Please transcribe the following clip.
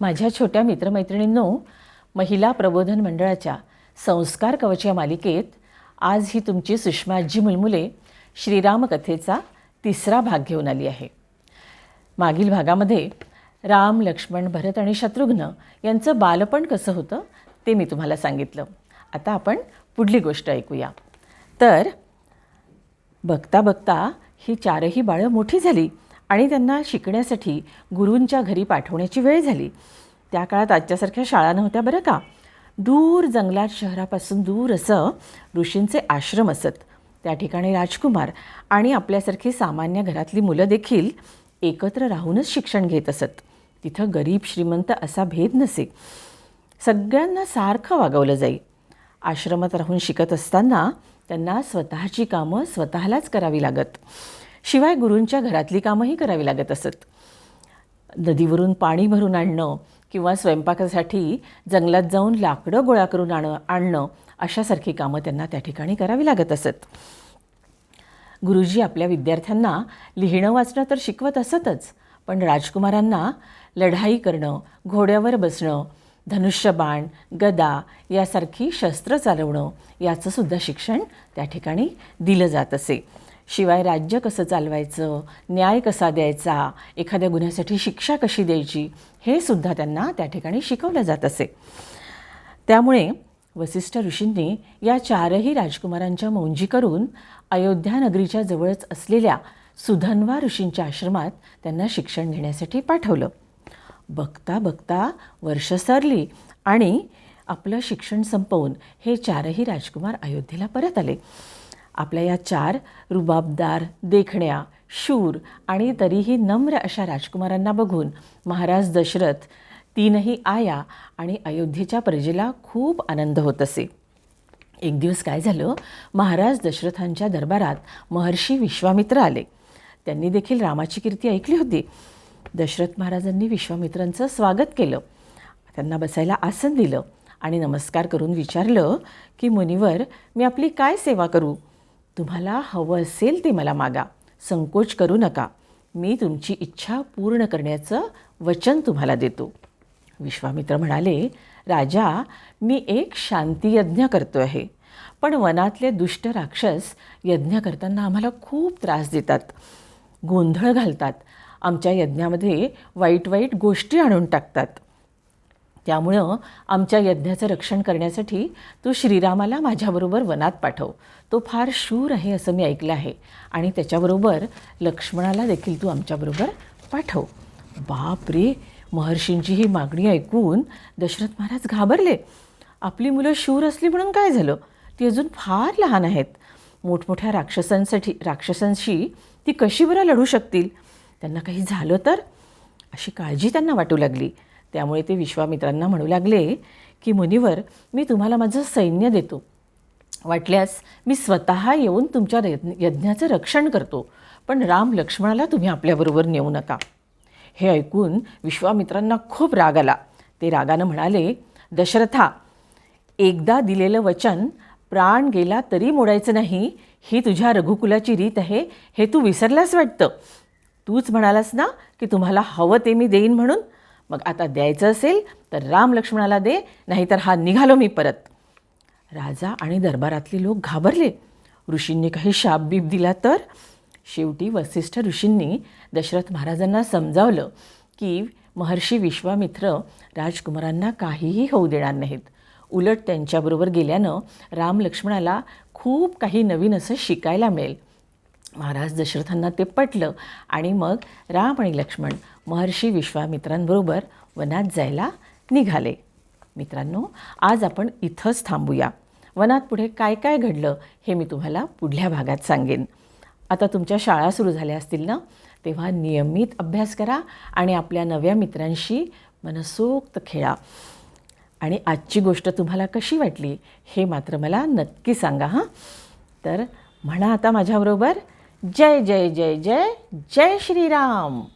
माझ्या छोट्या मित्रमैत्रिणींनो महिला प्रबोधन मंडळाच्या संस्कार कवच या मालिकेत आज ही तुमची सुषमाजी मुलमुले श्रीरामकथेचा तिसरा भाग घेऊन आली आहे. मागील भागामध्ये राम लक्ष्मण भरत आणि शत्रुघ्न यांचं बालपण कसं होतं ते मी तुम्हाला सांगितलं. आता आपण पुढली गोष्ट ऐकूया. तर बघता बघता ही चारही बाळं मोठी झाली. आणि त्यांना शिकण्यासाठी गुरूंच्या घरी पाठवण्याची वेळ झाली. त्या काळात आजच्यासारख्या शाळा नव्हत्या बरं का. दूर जंगलात शहरापासून दूर असं ऋषींचे आश्रम असत. त्या ठिकाणी राजकुमार आणि आपल्यासारखी सामान्य घरातली मुलं देखील एकत्र राहूनच शिक्षण घेत असत. तिथं गरीब श्रीमंत असा भेद नसे. सगळ्यांना सारखं वागवलं जाई. आश्रमात राहून शिकत असताना त्यांना स्वतःची कामं स्वतःलाच करावी लागत. शिवाय गुरूंच्या घरातली कामंही करावी लागत असत. नदीवरून पाणी भरून आणणं किंवा स्वयंपाकासाठी जंगलात जाऊन लाकडं गोळा करून आण आणणं अशासारखी कामं त्यांना त्या ठिकाणी करावी लागत असत. गुरुजी आपल्या विद्यार्थ्यांना लिहिणं वाचणं तर शिकवत असतच पण राजकुमारांना लढाई करणं घोड्यावर बसणं धनुष्यबाण गदा यासारखी शस्त्र चालवणं याचंसुद्धा शिक्षण त्या ठिकाणी दिलं जात असे. शिवाय राज्य कसं चालवायचं? न्याय कसा द्यायचा? एखाद्या गुन्ह्यासाठी शिक्षा कशी द्यायची? हे सुद्धा त्यांना त्या ठिकाणी शिकवलं जात असे. त्यामुळे वसिष्ठ ऋषींनी या चारही राजकुमारांच्या मौंजी करून अयोध्या नगरीच्या जवळच असलेल्या सुधन्वा ऋषींच्या आश्रमात त्यांना शिक्षण घेण्यासाठी पाठवलं. बघता बघता वर्ष सरली आणि आपलं शिक्षण संपवून हे चारही राजकुमार अयोध्येला परत आले. आपल्या या चार रुबाबदार देखण्या शूर आणि तरीही नम्र अशा राजकुमारांना बघून महाराज दशरथ तीनही आया आणि अयोध्येच्या प्रजेला खूप आनंद होत असे. एक दिवस काय झालं? महाराज दशरथांच्या दरबारात महर्षी विश्वामित्र आले. त्यांनी देखील रामाची कीर्ती ऐकली होती. दशरथ महाराजांनी विश्वामित्रांचं स्वागत केलं. त्यांना बसायला आसन दिलं आणि नमस्कार करून विचारलं की मुनिवर मी आपली काय सेवा करू? तुम्हाला हवं असेल ते मला मागा. संकोच करू नका. मी तुमची इच्छा पूर्ण करण्याचं वचन तुम्हाला देतो. विश्वामित्र म्हणाले राजा मी एक शांतियज्ञ करतो आहे. पण वनातले दुष्ट राक्षस यज्ञ करताना आम्हाला खूप त्रास देतात. गोंधळ घालतात. आमच्या यज्ञामध्ये वाईट वाईट गोष्टी आणून टाकतात. त्यामुळं आमच्या यज्ञाचं रक्षण करण्यासाठी तू श्रीरामाला माझ्याबरोबर वनात पाठव. तो फार शूर आहे असं मी ऐकलं आहे. आणि त्याच्याबरोबर लक्ष्मणाला देखील तू आमच्याबरोबर पाठव. बाप रे महर्षींची ही मागणी ऐकून दशरथ महाराज घाबरले. आपली मुलं शूर असली म्हणून काय झालं? ती अजून फार लहान आहेत. मोठमोठ्या राक्षसांसाठी राक्षसांशी ती कशी बरं लढू शकतील? त्यांना काही झालं तर? अशी काळजी त्यांना वाटू लागली. त्यामुळे ते विश्वामित्रांना म्हणू लागले की मुनिवर मी तुम्हाला माझं सैन्य देतो. वाटल्यास मी स्वतः येऊन तुमच्या यज्ञाचं रक्षण करतो. पण राम लक्ष्मणाला तुम्ही आपल्याबरोबर नेऊ नका. हे ऐकून विश्वामित्रांना खूप राग आला. ते रागानं म्हणाले दशरथा एकदा दिलेलं वचन प्राण गेला तरी मोडायचं नाही. ही तुझ्या रघुकुलाची रीत आहे. हे तू विसरलास वाटतं? तूच म्हणालास ना की तुम्हाला हवं ते मी देईन म्हणून? मग आता द्यायचं असेल तर राम लक्ष्मणाला दे नाहीतर हा निघालो मी परत. राजा आणि दरबारातले लोक घाबरले. ऋषींनी काही शाप बीप दिला तर? शेवटी वसिष्ठ ऋषींनी दशरथ महाराजांना समजावलं की महर्षी विश्वामित्र राजकुमारांना काहीही होऊ देणार नाहीत. उलट त्यांच्याबरोबर गेल्यानं राम लक्ष्मणाला खूप काही नवीन असं शिकायला मिळेल. महाराज दशरथांना ते पटलं आणि मग राम आणि लक्ष्मण महर्षी विश्वामित्रांबरोबर वनात जायला निघाले. मित्रांनो आज आपण इथंच थांबूया. वनात पुढे काय काय घडलं हे मी तुम्हाला पुढल्या भागात सांगेन. आता तुमच्या शाळा सुरू झाल्या असतील ना? तेव्हा नियमित अभ्यास करा आणि आपल्या नव्या मित्रांशी मनसोक्त खेळा. आणि आजची गोष्ट तुम्हाला कशी वाटली हे मात्र मला नक्की सांगा हां? तर म्हणा आता माझ्याबरोबर. जय जय जय जय जय श्रीराम.